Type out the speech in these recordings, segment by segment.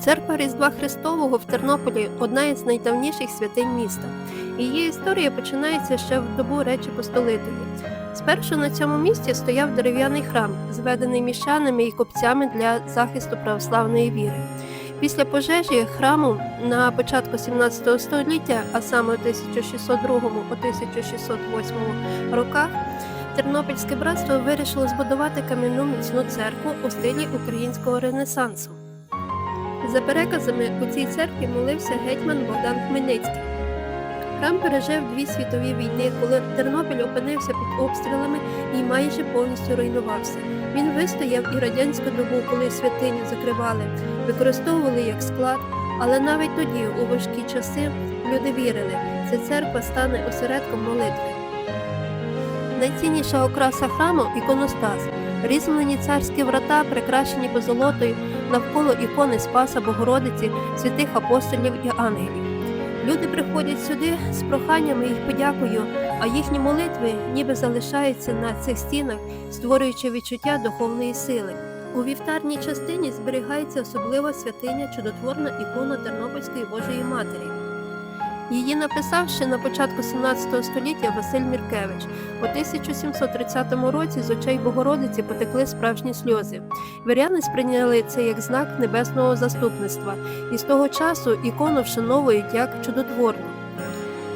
Церква Різдва Христового в Тернополі одна із найдавніших святинь міста. Її історія починається ще в добу Речі Посполитої. Спершу на цьому місці стояв дерев'яний храм, зведений міщанами і копцями для захисту православної віри. Після пожежі храму на початку 17 століття, а саме у 1602-1608 роках, Тернопільське братство вирішило збудувати кам'яну міцну церкву у стилі українського ренесансу. За переказами у цій церкві молився гетьман Богдан Хмельницький. Храм пережив дві світові війни, коли Тернопіль опинився під обстрілами і майже повністю руйнувався. Він вистояв і радянську добу, коли святиню закривали, використовували як склад, але навіть тоді, у важкі часи, люди вірили, ця церква стане осередком молитви. Найцінніша окраса храму іконостас. Різьблені царські врата, прикрашені позолотою, навколо ікони Спаса Богородиці, святих апостолів і ангелів. Люди приходять сюди з проханнями і подякою, а їхні молитви ніби залишаються на цих стінах, створюючи відчуття духовної сили. У вівтарній частині зберігається особлива святиня чудотворна ікона Тернопільської Божої Матері. Її написав ще на початку 17 століття Василь Міркевич. У 1730 році з очей Богородиці потекли справжні сльози. Віряни сприйняли це як знак небесного заступництва, і з того часу ікону вшановують як чудотворну.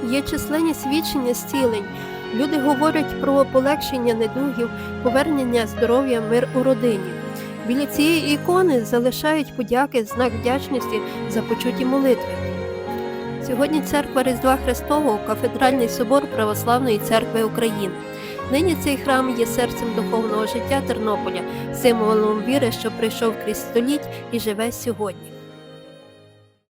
Є численні свідчення зцілень. Люди говорять про полегшення недугів, повернення здоров'я, мир у родині. Біля цієї ікони залишають подяки, знак вдячності за почуті молитви. Сьогодні церква Різдва Христового кафедральний собор Православної церкви України. Нині цей храм є серцем духовного життя Тернополя, символом віри, що прийшов крізь століть і живе сьогодні.